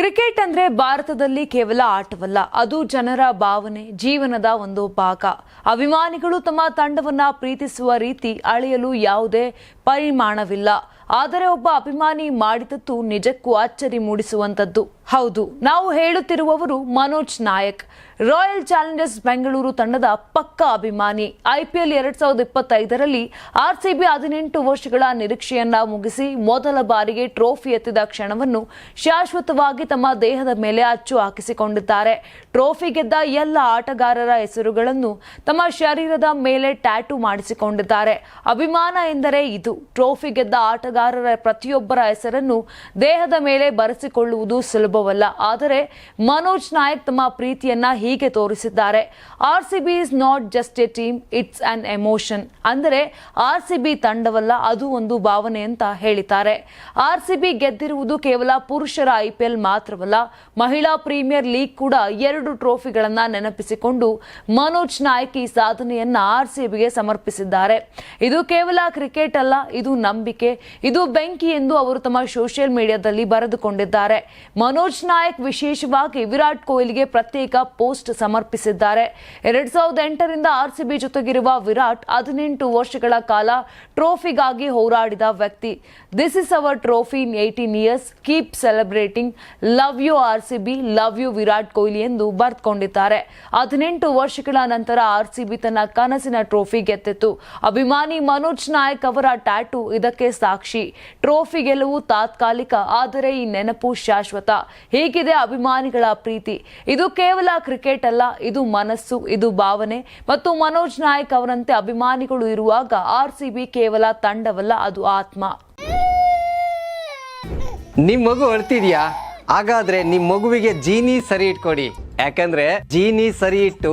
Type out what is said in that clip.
Cricket ಅಂದ್ರೆ ಭಾರತದಲ್ಲಿ ಕೇವಲ ಆಟವಲ್ಲ, ಅದು ಜನರ ಭಾವನೆ, ಜೀವನದ ಒಂದು ಭಾಗ. ಅಭಿಮಾನಿಗಳು ತಮ್ಮ ತಂಡವನ್ನ ಪ್ರೀತಿಸುವ ರೀತಿ ಅಳೆಯಲು ಯಾವುದೇ ಪರಿಮಾಣವಿಲ್ಲ. ಆದರೆ ಒಬ್ಬ ಅಭಿಮಾನಿ ಮಾಡಿದದ್ದು ನಿಜಕ್ಕೂ ಅಚ್ಚರಿ ಮೂಡಿಸುವಂತದ್ದು. ಹೌದು, ನಾವು ಹೇಳುತ್ತಿರುವವರು ಮನೋಜ್ ನಾಯಕ್. ರಾಯಲ್ ಚಾಲೆಂಜರ್ಸ್ ಬೆಂಗಳೂರು ತಂಡದ ಪಕ್ಕ ಅಭಿಮಾನಿ. ಐಪಿಎಲ್ ಎರಡ್ ಸಾವಿರದ ಇಪ್ಪತ್ತೈದರಲ್ಲಿ ಆರ್ಸಿಬಿ ಹದಿನೆಂಟು ವರ್ಷಗಳ ನಿರೀಕ್ಷೆಯನ್ನ ಮುಗಿಸಿ ಮೊದಲ ಬಾರಿಗೆ ಟ್ರೋಫಿ ಎತ್ತಿದ ಕ್ಷಣವನ್ನು ಶಾಶ್ವತವಾಗಿ ತಮ್ಮ ದೇಹದ ಮೇಲೆ ಅಚ್ಚು ಹಾಕಿಸಿಕೊಂಡಿದ್ದಾರೆ. ಟ್ರೋಫಿ ಗೆದ್ದ ಎಲ್ಲ ಆಟಗಾರರ ಹೆಸರುಗಳನ್ನು ತಮ್ಮ ಶರೀರದ ಮೇಲೆ ಟ್ಯಾಟೂ ಮಾಡಿಸಿಕೊಂಡಿದ್ದಾರೆ. ಅಭಿಮಾನ ಎಂದರೆ ಇದು. ಟ್ರೋಫಿ ಗೆದ್ದ ಆಟಗಾರರ ಪ್ರತಿಯೊಬ್ಬರ ಹೆಸರನ್ನು ದೇಹದ ಮೇಲೆ ಬರೆಸಿಕೊಳ್ಳುವುದು ಸುಲಭವಲ್ಲ ಆದರೆ ಮನೋಜ್ ನಾಯಕ್ ತಮ್ಮ ಪ್ರೀತಿಯನ್ನ ಹೀಗೆ ತೋರಿಸಿದ್ದಾರೆ. R C B is not just a team it's an emotion ಅಂದರೆ ಆರ್ ಸಿ ಬಿ ತಂಡವಲ್ಲ, ಅದು ಒಂದು ಭಾವನೆ ಅಂತ ಹೇಳಿದ್ದಾರೆ. ಆರ್ ಸಿ ಬಿ ಗೆದ್ದಿರುವುದು ಕೇವಲ ಪುರುಷರ ಐಪಿಎಲ್ ಮಾತ್ರವಲ್ಲ, ಮಹಿಳಾ ಪ್ರೀಮಿಯರ್ ಲೀಗ್ ಕೂಡ ಎರಡು ಟ್ರೋಫಿಗಳನ್ನ ನೆನಪಿಸಿಕೊಂಡು ಮನೋಜ್ ನಾಯಕ್ ಈ ಸಾಧನೆಯನ್ನ ಆರ್ ಸಿ ಬಿಗೆ ಸಮರ್ಪಿಸಿದ್ದಾರೆ. ಇದು ಕೇವಲ ಕ್ರಿಕೆಟ್ ಅಲ್ಲ, ಇದು ನಂಬಿಕೆ, ಇದು ಬೆಂಕಿ ಎಂದು ಅವರು ತಮ್ಮ ಸೋಷಿಯಲ್ ಮೀಡಿಯಾದಲ್ಲಿ ಬರೆದುಕೊಂಡಿದ್ದಾರೆ. ಮನೋಜ್ ನಾಯಕ್ ವಿಶೇಷವಾಗಿ ವಿರಾಟ್ ಕೊಹ್ಲಿಗೆ ಪ್ರತ್ಯೇಕ ಪೋಸ್ಟ್ ಸಮರ್ಪಿಸಿದ್ದಾರೆ. ಎರಡ್ ಸಾವಿರದ ಎಂಟರಿಂದ ಆರ್ಸಿಬಿ ಜೊತೆಗಿರುವ ವಿರಾಟ್ ಹದಿನೆಂಟು ವರ್ಷಗಳ ಕಾಲ ಟ್ರೋಫಿಗಾಗಿ ಹೋರಾಡಿದ ವ್ಯಕ್ತಿ. This is our trophy in eighteen years keep celebrating love you RCB. Love you Virat Kohli ಎಂದು ಬರೆದುಕೊಂಡಿದ್ದಾರೆ. ಹದಿನೆಂಟು ವರ್ಷಗಳ ನಂತರ ಆರ್ಸಿಬಿ ತನ್ನ ಕನಸಿನ ಟ್ರೋಫಿ ಗೆದ್ದಿತ್ತು. ಅಭಿಮಾನಿ ಮನೋಜ್ ನಾಯಕ್ ಅವರ ಟ್ಯಾಟು ಇದಕ್ಕೆ ಸಾಕ್ಷಿ. ಟ್ರೋಫಿ ಗೆಲುವು ತಾತ್ಕಾಲಿಕ, ಆದರೆ ಈ ನೆನಪು ಶಾಶ್ವತ. ಹೀಗಿದೆ ಅಭಿಮಾನಿಗಳ ಪ್ರೀತಿ. ಇದು ಕೇವಲ ಕ್ರಿಕೆಟ್ ಅಲ್ಲ, ಇದು ಮನಸ್ಸು, ಇದು ಭಾವನೆ. ಮತ್ತು ಮನೋಜ್ ನಾಯಕ್ ಅವರಂತೆ ಅಭಿಮಾನಿಗಳು ಇರುವಾಗ ಆರ್ ಸಿ ಬಿ ಕೇವಲ ತಂಡವಲ್ಲ, ಅದು ಆತ್ಮ. ನಿಮ್ ಮಗು ಅಳ್ತಿದ್ಯಾ? ಹಾಗಾದ್ರೆ ನಿಮ್ ಮಗುವಿಗೆ ಜೀನಿ ಸರಿ ಇಟ್ಕೊಡಿ. ಯಾಕಂದ್ರೆ ಜೀನಿ ಸರಿ ಇಟ್ಟು